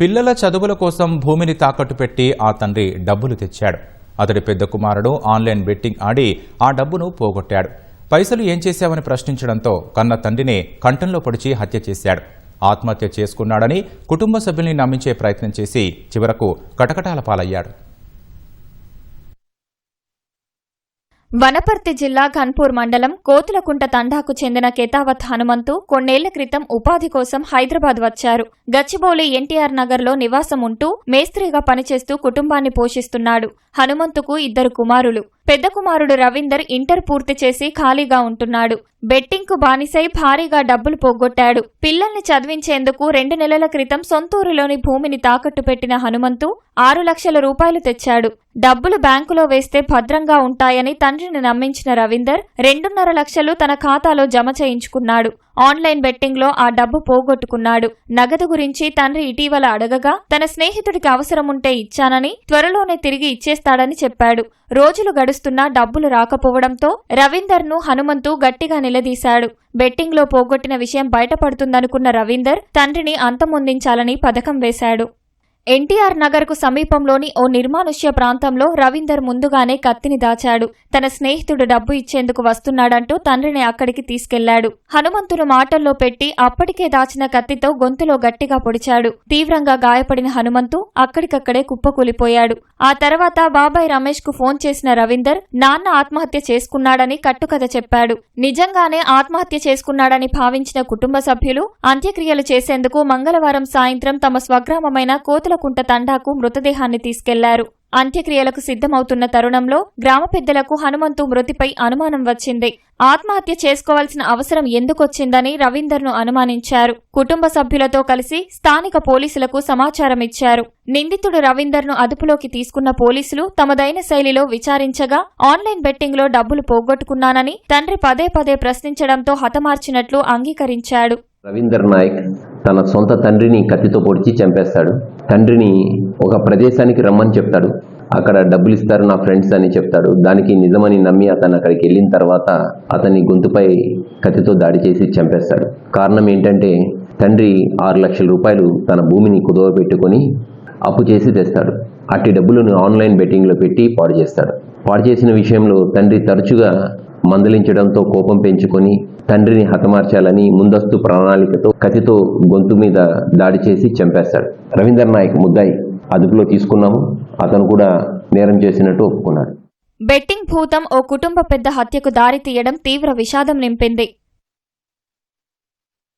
పిల్లల చదువుల కోసం భూమిని తాకట్టు పెట్టి ఆ తండ్రి డబ్బులు తెచ్చాడు. అతడి పెద్ద కుమారుడు ఆన్లైన్ బెట్టింగ్ ఆడి ఆ డబ్బును పోగొట్టాడు. పైసలు ఏం చేశావని ప్రశ్నించడంతో కన్న తండ్రిని కంఠంలో పొడిచి హత్య చేశాడు. ఆత్మహత్య చేసుకున్నాడని కుటుంబ సభ్యుల్ని నమ్మించే ప్రయత్నం చేసి చివరకు కటకటాల పాలయ్యాడు. వనపర్తి జిల్లా ఘన్పూర్ మండలం కోతులకుంట తండాకు చెందిన కేతావత్ హనుమంతు కొన్నేళ్ళ క్రితం ఉపాధి కోసం హైదరాబాద్ వచ్చారు. గచ్చిబౌలి ఎన్టీఆర్ నగర్లో నివాసం ఉంటూ మేస్త్రిగా పనిచేస్తూ కుటుంబాన్ని పోషిస్తున్నాడు. హనుమంతుకు ఇద్దరు కుమారులు. పెద్ద కుమారుడు రవీందర్ ఇంటర్ పూర్తి చేసి ఖాళీగా ఉంటున్నాడు. బెట్టింగ్కు బానిసై భారీగా డబ్బులు పోగొట్టాడు. పిల్లల్ని చదివించేందుకు రెండు నెలల క్రితం సొంతూరులోని భూమిని తాకట్టు పెట్టిన హనుమంతు ఆరు లక్షల రూపాయలు తెచ్చాడు. డబ్బులు బ్యాంకులో వేస్తే భద్రంగా ఉంటాయని తండ్రిని నమ్మించిన రవీందర్ రెండున్నర లక్షలు తన ఖాతాలో జమ చేయించుకున్నాడు. ఆన్లైన్ బెట్టింగ్లో ఆ డబ్బు పోగొట్టుకున్నాడు. నగదు గురించి తండ్రి ఇటీవల అడగగా తన స్నేహితుడికి అవసరముంటే ఇచ్చానని త్వరలోనే తిరిగి ఇచ్చేస్తాడని చెప్పాడు. రోజులు గడుస్తున్నా డబ్బులు రాకపోవడంతో రవీందర్ను హనుమంతు గట్టిగా నిలదీశాడు. బెట్టింగ్లో పోగొట్టిన విషయం బయటపడుతుందనుకున్న రవీందర్ తండ్రిని అంతమొందించాలని పథకం వేశాడు. ఎన్టీఆర్ నగర్కు సమీపంలోని ఓ నిర్మానుష్య ప్రాంతంలో రవీందర్ ముందుగానే కత్తిని దాచాడు. తన స్నేహితుడు డబ్బు ఇచ్చేందుకు వస్తున్నాడంటూ తండ్రిని అక్కడికి తీసుకెళ్ళాడు. హనుమంతును మాటల్లో పెట్టి అప్పటికే దాచిన కత్తితో గొంతులో గట్టిగా పొడిచాడు. తీవ్రంగా గాయపడిన హనుమంతు అక్కడికక్కడే కుప్పకూలిపోయాడు. ఆ తర్వాత బాబాయ్ రమేష్కు ఫోన్ చేసిన రవీందర్ నాన్న ఆత్మహత్య చేసుకున్నాడని కట్టుకథ చెప్పాడు. నిజంగానే ఆత్మహత్య చేసుకున్నాడని భావించిన కుటుంబ సభ్యులు అంత్యక్రియలు చేసేందుకు మంగళవారం సాయంత్రం తమ స్వగ్రామమైన కోతులకుంట తండాకు మృతదేహాన్ని తీసుకెళ్ళారు. అంత్యక్రియలకు సిద్ధమవుతున్న తరుణంలో గ్రామ పెద్దలకు హనుమంతు మృతిపై అనుమానం వచ్చింది. ఆత్మహత్య చేసుకోవాల్సిన అవసరం ఎందుకొచ్చిందని రవీందర్ను అనుమానించారు. కుటుంబ సభ్యులతో కలిసి స్థానిక పోలీసులకు సమాచారం ఇచ్చారు. నిందితుడు రవీందర్ను అదుపులోకి తీసుకున్న పోలీసులు తమదైన శైలిలో విచారించగా ఆన్లైన్ బెట్టింగ్లో డబ్బులు పోగొట్టుకున్నానని తండ్రి పదే పదే ప్రశ్నించడంతో హతమార్చినట్లు అంగీకరించాడు. రవీందర్ నాయక్ తన సొంత తండ్రిని కత్తితో పొడిచి చంపేస్తాడు. తండ్రిని ఒక ప్రదేశానికి రమ్మని చెప్తాడు. అక్కడ డబ్బులు ఇస్తారు నా ఫ్రెండ్స్ అని చెప్తాడు. దానికి నిజమని నమ్మి అతను అక్కడికి వెళ్ళిన తర్వాత అతని గొంతుపై కత్తితో దాడి చేసి చంపేస్తాడు. కారణం ఏంటంటే తండ్రి ఆరు లక్షల రూపాయలు తన భూమిని కుదవ పెట్టుకొని అప్పు చేసి తెస్తాడు. అట్టి డబ్బులను ఆన్లైన్ బెట్టింగ్లో పెట్టి పాడు చేస్తాడు. పాడు చేసిన విషయంలో తండ్రి తరచుగా మందలించడంతో కోపం పెంచుకొని తండ్రిని హతమార్చాలని ముందస్తు ప్రణాళికతో కత్తితో గొంతు మీద దాడి చేసి చంపేస్తాడు. రవీందర్ నాయక్ ముద్దాయి అదుపులో తీసుకున్నాము అతను కూడా నేరం చేసినట్టు ఒప్పుకున్నాడు. బెట్టింగ్ భూతం ఓ కుటుంబ పెద్ద హత్యకు దారి తీయడం తీవ్ర విషాదం నింపింది.